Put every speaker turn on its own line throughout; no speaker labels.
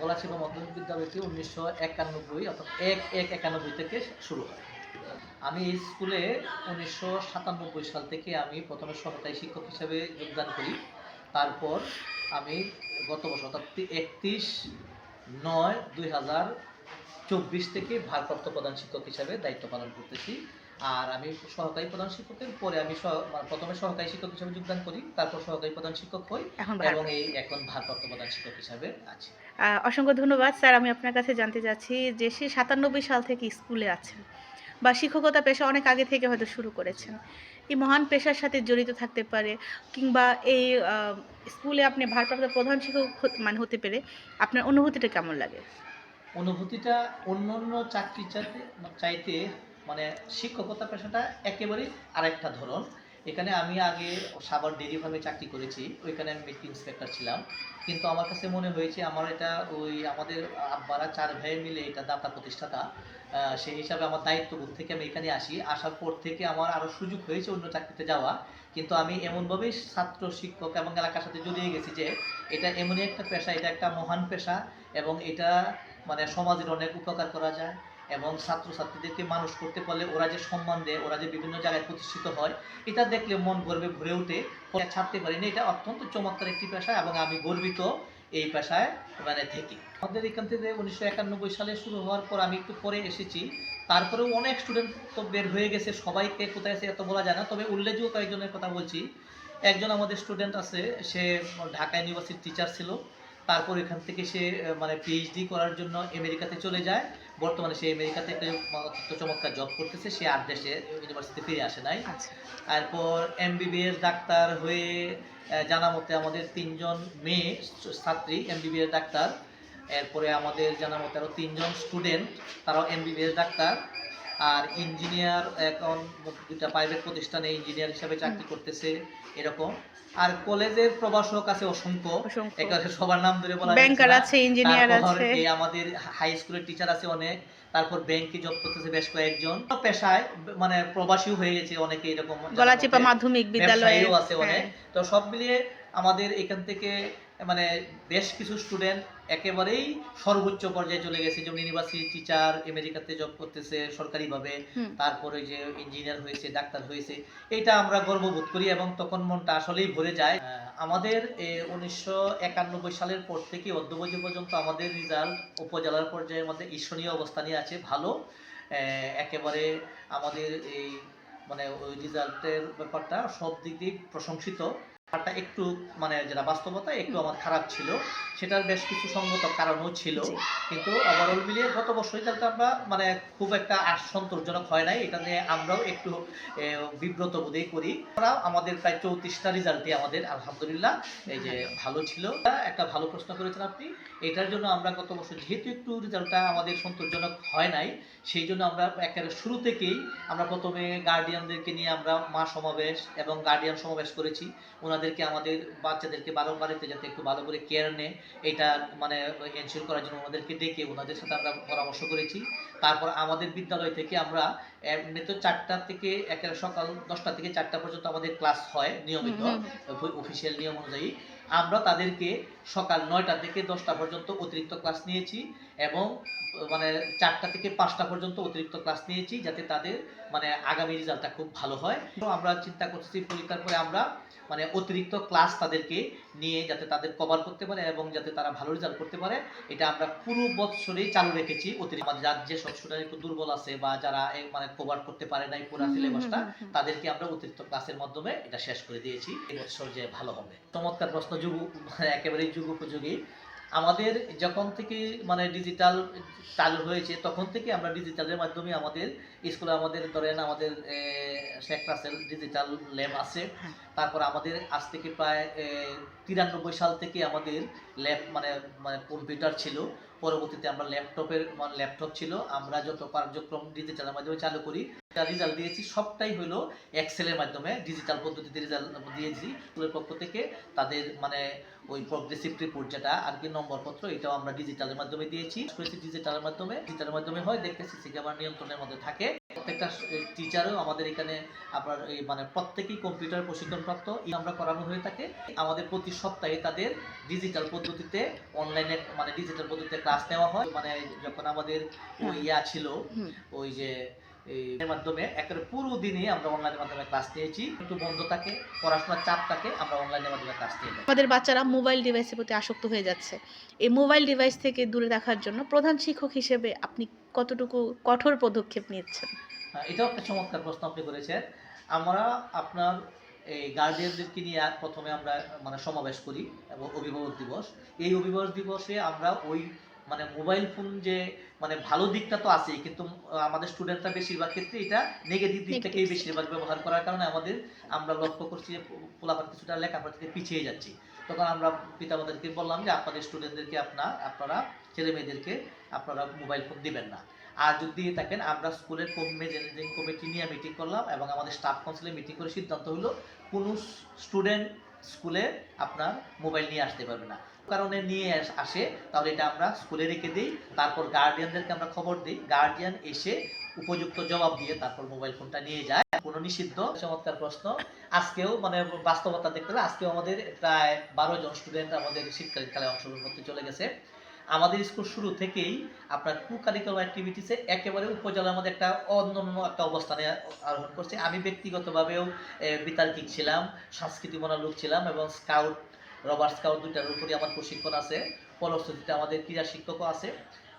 গলাচিপা মাধ্যমিক বিদ্যালয়টি উনিশশো একানব্বই অর্থাৎ এক এক একানব্বই থেকে শুরু হয়। আমি এই স্কুলে উনিশশো সাতানব্বই সাল থেকে আমি প্রথমে সহকারী শিক্ষক হিসেবে যোগদান করি। তারপর আমি গত বছর অর্থাৎ একত্রিশ নয় দুই হাজার চব্বিশ থেকে ভারপ্রাপ্ত প্রধান শিক্ষক হিসাবে দায়িত্ব পালন করতেছি। আর আমি সহকারী প্রধান শিক্ষকের পরে আমি প্রথমে সহকারী শিক্ষক হিসেবে যোগদান করি তারপর সহকারী প্রধান শিক্ষক হই এবং এই এখন ভারপ্রাপ্ত প্রধান শিক্ষক হিসাবে আছি।
অসংখ্য ধন্যবাদ। স্যার আমি আপনার কাছে জানতে চাচ্ছি যে সে সাতানব্বই সাল থেকে স্কুলে আছেন বা শিক্ষকতা পেশা অনেক আগে থেকে হয়তো শুরু করেছেন। এই মহান পেশার সাথে জড়িত থাকতে পারে কিংবা এই স্কুলে আপনি ভারপ্রাপ্ত প্রধান শিক্ষক মানে হতে পেরে আপনার অনুভূতিটা কেমন লাগে?
অনুভূতিটা অন্য অন্য চাকরি চাইতে চাইতে মানে শিক্ষকতা পেশাটা একেবারেই আরেকটা ধরন। এখানে আমি আগে সাবার ডেরি ফার্মে চাকরি করেছি, ওইখানে আমি মিল্ক ইন্সপেক্টর ছিলাম। কিন্তু আমার কাছে মনে হয়েছে, আমার এটা ওই আমাদের আব্বারা চার ভাই মিলে এটা দাতা প্রতিষ্ঠাতা সেই হিসাবে আমার দায়িত্ববোধ থেকে আমি এখানে আসি। আসার পর থেকে আমার আরও সুযোগ হয়েছে অন্য চাকরিতে যাওয়া। কিন্তু আমি এমনভাবেই ছাত্র, শিক্ষক এবং এলাকার সাথে জড়িয়ে গেছি যে এটা এমনই একটা পেশা, এটা একটা মহান পেশা এবং এটা মানে সমাজের অনেক উপকার করা যায়। এবং ছাত্রছাত্রীদেরকে মানুষ করতে পারলে ওরা যে সম্মান দেয়, ওরা যে বিভিন্ন জায়গায় প্রতিষ্ঠিত হয়, এটা দেখলে মন গর্বে ভরে ফলে ছাড়তে পারি না এটা অত্যন্ত চমৎকার একটি পেশা এবং আমি গর্বিত এই পেশায় মানে থেকে। আমাদের এখান থেকে উনিশশো একানব্বই সালে শুরু হওয়ার পর আমি একটু পরে এসেছি। তারপরেও অনেক স্টুডেন্ট তো বের হয়ে গেছে, সবাইকে কোথায় আছে এত বলা যায় না, তবে উল্লেখযোগ্য কয়েকজনের কথা বলছি। একজন আমাদের স্টুডেন্ট আছে, সে ঢাকা ইউনিভার্সিটির টিচার ছিল। তারপর এখান থেকে সে মানে পিএইচডি করার জন্য আমেরিকাতে চলে যায়। বর্তমানে সে আমেরিকাতে একটা চমৎকার জব করতেছে সে আর দেশে ইউনিভার্সিটি ফিরে আসে নাই।
আচ্ছা।
তারপর এমবিবিএস ডাক্তার হয়ে জানা মতে আমাদের তিনজন মেয়ে ছাত্রী এমবিবিএস ডাক্তার। এরপরে আমাদের জানা মতে আরও তিনজন স্টুডেন্ট তারাও এমবিবিএস ডাক্তার। আর ইঞ্জিনিয়ার এখন দুটা প্রাইভেট প্রতিষ্ঠানে ইঞ্জিনিয়ার হিসাবে চাকরি করতেছে এরকম। আর কলেজের প্রভাষক আছে অসংখ্য। একেবারে সবার নাম ধরে বলা
ব্যাংকার আছে ইঞ্জিনিয়ার আছে।
আমাদের হাই স্কুলের টিচার আছে অনেক। তারপর ব্যাংকে জব করতেছে বেশ কয়েকজন। পেশায় মানে প্রবাসীও হয়ে গেছে অনেকে এরকম।
গলাচিপা মাধ্যমিক
বিদ্যালয়েও আছে অনেক।
হ্যাঁ।
তো সব মিলিয়ে আমাদের এখান থেকে মানে বেশ কিছু স্টুডেন্ট একেবারেই সর্বোচ্চ পর্যায়ে চলে গেছে। যেমন ইউনিভার্সিটি টিচার আমেরিকাতে জব করতেছে সরকারিভাবে। তারপরে যে ইঞ্জিনিয়ার হয়েছে ডাক্তার হয়েছে। এটা আমরা গর্ববোধ করি এবং তখন মনটা আসলেই ভরে যায়। আমাদের উনিশশো একানব্বই সালের পর থেকে অদ্যবধি পর্যন্ত আমাদের রেজাল্ট উপজেলার পর্যায়ের মধ্যে ঈর্ষণীয় অবস্থানে আছে ভালো। আহ, একেবারে আমাদের এই মানে ওই রেজাল্টের ব্যাপারটা সব দিক দিয়ে প্রশংসিত। একটু মানে যেটা বাস্তবতা একটু আমার খারাপ ছিল। সেটার বেশ কিছু সঙ্গত কারণও ছিল। কিন্তু ওভারঅল মিলিয়ে গত বছর রেজাল্ট আমরা মানে খুব একটা সন্তোষজনক হয় নাই এটা নিয়ে আমরাও একটু বিব্রত বোধই করি। আমরা আমাদের প্রায় চৌত্রিশটা রেজাল্টই আমাদের আলহামদুলিল্লাহ এই যে ভালো ছিল। একটা ভালো প্রশ্ন করেছেন আপনি এটার জন্য আমরা গত বছর যেহেতু একটু রেজাল্টটা আমাদের সন্তোষজনক হয় নাই সেই জন্য আমরা একেবারে শুরু থেকেই আমরা প্রথমে গার্ডিয়ানদেরকে নিয়ে আমরা মা সমাবেশ এবং গার্ডিয়ান সমাবেশ করেছি। ওনাদেরকে আমাদের বাচ্চাদেরকে বাড়িতে যাতে একটু ভালো করে কেয়ার নেয়। এটা মানে এনশিওর করার জন্য ওনাদেরকে ডেকে ওনাদের সাথে আমরা পরামর্শ করেছি। তারপর আমাদের বিদ্যালয় থেকে আমরা এমনি তো চারটা থেকে একের সকাল দশটা থেকে চারটা পর্যন্ত আমাদের ক্লাস হয় নিয়মিত অফিসিয়াল নিয়ম অনুযায়ী। আমরা তাদেরকে সকাল নয়টা থেকে দশটা পর্যন্ত অতিরিক্ত ক্লাস নিয়েছি। এবং মানে চারটা থেকে পাঁচটা পর্যন্ত অতিরিক্ত ক্লাস নিয়েছি যাতে তাদের মানে আগামী রেজাল্টটা খুব ভালো হয়। তো আমরা চিন্তা করতেছি পরীক্ষার পরে আমরা মানে অতিরিক্ত ক্লাস তাদেরকে নিয়ে যাতে তাদের কভার করতে পারে এবং যাতে তারা ভালো রেজাল্ট করতে পারে। এটা আমরা পুরো বছরেই চালু রেখেছি অতিরিক্ত। যার যে সব স্টুডেন্ট একটু দুর্বল আছে বা যারা মানে কভার করতে পারে নাই পুরো সিলেবাসটা। তাদেরকে আমরা অতিরিক্ত ক্লাসের মাধ্যমে এটা শেষ করে দিয়েছি। এবছর যে ভালো হবে। চমৎকার প্রশ্ন যুগ একেবারেই যুগ উপযোগী আমাদের যখন থেকে মানে ডিজিটাল চালু হয়েছে তখন থেকে আমরা ডিজিটালের মাধ্যমে আমাদের স্কুলে আমাদের ধরেন আমাদের শেখ রাসেল ডিজিটাল ল্যাব আছে।
হ্যাঁ।
তারপর আমাদের আজ থেকে প্রায় তিরানব্বই সাল থেকে আমাদের ল্যাব মানে মানে কম্পিউটার ছিল। পরবর্তীতে আমরা ল্যাপটপের মানে ল্যাপটপ ছিল। আমরা যত কার্যক্রম ডিজিটালের মাধ্যমে চালু করি তার রেজাল্ট দিয়েছি সবটাই হলো এক্সেলের মাধ্যমে ডিজিটাল পদ্ধতিতে রেজাল্ট দিয়েছি। স্কুলের পক্ষ থেকে তাদের মানে ওই প্রগ্রেসিভ রিপোর্ট যেটা আর কি নম্বরপত্র এটাও আমরা ডিজিটালের মাধ্যমে দিয়েছি। ডিজিটালের মাধ্যমে। ডিজিটালের মাধ্যমে হয় দেখতে সিসি ক্যামেরা নিয়ন্ত্রণের মধ্যে থাকে। প্রত্যেকটা টিচারও আমাদের এখানে আপনার এই মানে প্রত্যেকেই কম্পিউটার প্রশিক্ষণপ্রাপ্ত। আমরা করানো হয়ে থাকে। আমাদের প্রতি সপ্তাহে তাদের ডিজিটাল পদ্ধতিতে অনলাইনে মানে ডিজিটাল পদ্ধতিতে ক্লাস নেওয়া হয়। মানে যখন আমাদের ওই ইয়া ছিল ওই যে এই এর মাধ্যমে একেবারে পুরো দিনই আমরা অনলাইনের মাধ্যমে ক্লাস নিয়েছি। একটু বন্ধ থাকে পড়াশোনার চাপ থাকে আমরা অনলাইনের মাধ্যমে ক্লাস নিয়ে
আমাদের বাচ্চারা মোবাইল ডিভাইসের প্রতি আসক্ত হয়ে যাচ্ছে। এই মোবাইল ডিভাইস থেকে দূরে রাখার জন্য প্রধান শিক্ষক হিসেবে আপনি কতটুকু কঠোর পদক্ষেপ নিচ্ছেন?
হ্যাঁ, এটাও একটা চমৎকার প্রশ্ন আপনি করেছেন। আমরা আপনার এই গার্ডিয়ানদেরকে নিয়ে প্রথমে আমরা মানে সমাবেশ করি এবং অভিভাবক দিবস। এই অভিভাবক দিবসে আমরা ওই মানে মোবাইল ফোন যে মানে ভালো দিকটা তো আছেই কিন্তু আমাদের স্টুডেন্টরা বেশিরভাগ ক্ষেত্রে এটা নেগেটিভ দিকটাকেই. বেশিরভাগ ব্যবহার করার কারণে আমাদের আমরা লক্ষ্য করছি যে পোলাপান কিছুটা লেখাপড়া থেকে পিছিয়ে যাচ্ছি তখন আমরা পিতামাতাদেরকে বললাম যে আপনাদের স্টুডেন্টদেরকে আপনার আপনারা ছেলে মেয়েদেরকে আপনারা মোবাইল ফোন দিবেন না আর যদি থাকেন আমরা স্কুলের কমিটি নিয়ে মিটিং করলাম এবং আমাদের স্টাফ কাউন্সিলে মিটিং করে সিদ্ধান্ত হলো কোনো স্টুডেন্ট স্কুলে আপনার মোবাইল নিয়ে আসতে পারবে না। কারণে নিয়ে আসে তাহলে এটা আমরা স্কুলে রেখে দিই, তারপর গার্ডিয়ানদেরকে আমরা খবর দিই। গার্ডিয়ান এসে উপযুক্ত জবাব দিয়ে তারপর মোবাইল ফোনটা নিয়ে যায়। কোনো নিষিদ্ধ, চমৎকার প্রশ্ন। আজকেও মানে বাস্তবতা দেখতে আজকেও আমাদের প্রায় বারো জন স্টুডেন্ট আমাদের শীতকালীন খেলায় অংশগ্রহণ করতে চলে গেছে। আমাদের স্কুল শুরু থেকেই আপনার কু কারিকুলাম অ্যাক্টিভিটিসে একেবারে উপজেলার মধ্যে একটা অন্যান্য একটা অবস্থানে আরোহণ করছে। আমি ব্যক্তিগতভাবেও বিতার্কিক ছিলাম সংস্কৃতিমনা লোক ছিলাম এবং স্কাউট রবার স্কাউট দুইটার উপরই আমার প্রশিক্ষণ আছে। ফলশ্রুতিতে আমাদের ক্রীড়া শিক্ষকও আছে।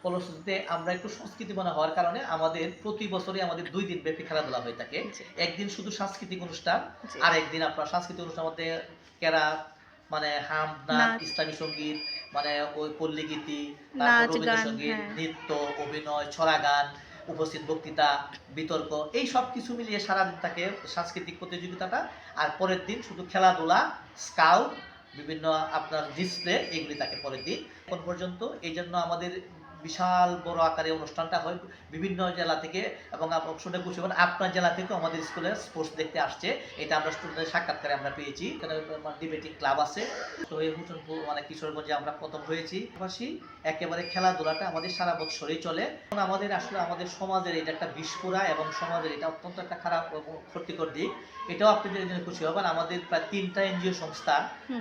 ফলশ্রুতিতে আমরা একটু সংস্কৃতি সংস্কৃতিমনা হওয়ার কারণে আমাদের প্রতি বছরই আমাদের দুই দিন ব্যাপী খেলাধুলা হয়ে থাকে। একদিন শুধু সাংস্কৃতিক অনুষ্ঠান আর একদিন আপনার সাংস্কৃতিক অনুষ্ঠান মধ্যে কেরাত মানে হাম নাচ। ইসলামী সংগীত মানে ওই পল্লী গীতি
নাচ,
তারপর রবীন্দ্র
গান,
সংগীত
হ্যাঁ।
নৃত্য অভিনয় ছড়া গান উপস্থিত বক্তৃতা বিতর্ক এই সব কিছু মিলিয়ে সারাদিন থাকে সাংস্কৃতিক প্রতিযোগিতাটা আর পরের দিন শুধু খেলাধুলা স্কাউট বিভিন্ন আপনার ডিসপ্লে এগুলি থাকে পরের দিন এখন পর্যন্ত এই জন্য আমাদের বিশাল বড় আকারে অনুষ্ঠানটা হয় বিভিন্ন জেলা থেকে এবং শুনে খুশি হবেন। আপনার জেলা থেকেও আমাদের স্কুলে স্পোর্টস দেখতে আসছে। এটা আমরা স্টুডেন্টের সাক্ষাৎকারে আমরা পেয়েছি। ডিবেটিং ক্লাব আছে। তো এই হুসনপুর মানে কিশোরগঞ্জে আমরা প্রথম হয়েছি। পাশাপাশি একেবারে খেলাধুলাটা আমাদের সারা বছরই চলে। আমাদের আসলে আমাদের সমাজের এটা একটা বিস্ফোরা এবং সমাজের এটা অত্যন্ত একটা খারাপ ক্ষতিকর দিক। এটাও আপনি জেনে খুশি হবেন। আমাদের প্রায় তিনটা এনজিও সংস্থা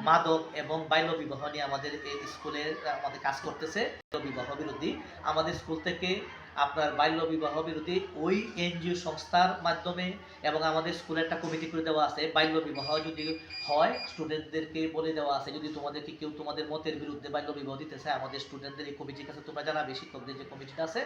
মাদক এবং বাল্য বিবাহ নিয়ে আমাদের এই স্কুলে আমাদের কাজ করতেছে। বিবাহ বিরোধী আমাদের স্কুল থেকে আপনার বাল্য বিবাহ বিরোধী ওই এনজিও সংস্থার মাধ্যমে এবং আমাদের স্কুলে একটা কমিটি করে দেওয়া আছে বাল্য বিবাহ যদি হয় স্টুডেন্টদেরকে বলে দেওয়া আছে যদি তোমাদেরকে কেউ তোমাদের মতের বিরুদ্ধে বাল্য বিবাহ দিতে চায় আমাদের স্টুডেন্টদের এই কমিটির কাছে তোমরা জানাবে শিক্ষকদের যে কমিটিটা আছে।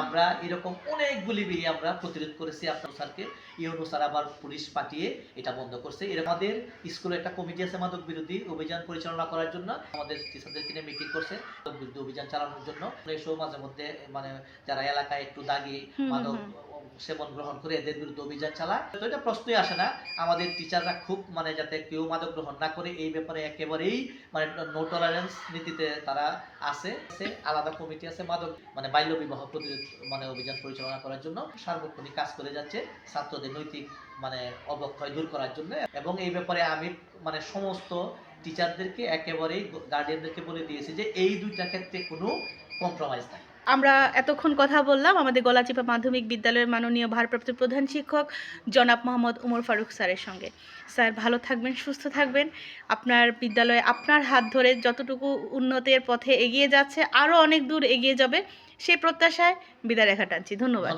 আমরা এরকম অনেকগুলি বিয়ে আমরা প্রতিরোধ করেছি আপনার স্যারকে। ইউনু স্যার আবার পুলিশ পাঠিয়ে এটা বন্ধ করছে। এর আমাদের স্কুলে একটা কমিটি আছে মাদক বিরোধী অভিযান পরিচালনা করার জন্য। আমাদের টিচারদেরকে নিয়ে মিটিং করছে। মাদক বিরোধী অভিযান চালানোর জন্য। এসব মাঝে মধ্যে মানে যারা এলাকায় একটু দাগি মাদক সেবন গ্রহণ করে এদের বিরুদ্ধে অভিযান চালায়। তো এটা প্রশ্নই আসে না। আমাদের টিচাররা খুব মানে যাতে কেউ মাদক গ্রহণ না করে এই ব্যাপারে একেবারেই মানে নো টলারেন্স নীতিতে তারা আছে। আলাদা কমিটি আছে মাদক মানে বাল্য বিবাহ প্রতিরোধ মানে অভিযান পরিচালনা করার জন্য। সার্বক্ষণিক কাজ করে যাচ্ছে ছাত্রদের নৈতিক মানে অবক্ষয় দূর করার জন্য। এবং এই ব্যাপারে আমি মানে সমস্ত টিচারদেরকে একেবারেই গার্ডিয়ানদেরকে বলে দিয়েছি যে এই দুইটা ক্ষেত্রে কোনো কম্প্রোমাইজ নাই।
আমরা এতক্ষণ কথা বললাম আমাদের গলাচিপা মাধ্যমিক বিদ্যালয়ের মাননীয় ভারপ্রাপ্ত প্রধান শিক্ষক জনাব মোহাম্মদ উমর ফারুক স্যারের সঙ্গে। স্যার, ভালো থাকবেন, সুস্থ থাকবেন। আপনার বিদ্যালয়ে আপনার হাত ধরে যতটুকু উন্নতির পথে এগিয়ে যাচ্ছে আরও অনেক দূর এগিয়ে যাবে সেই প্রত্যাশায় বিদায় রেখা টানছি। ধন্যবাদ।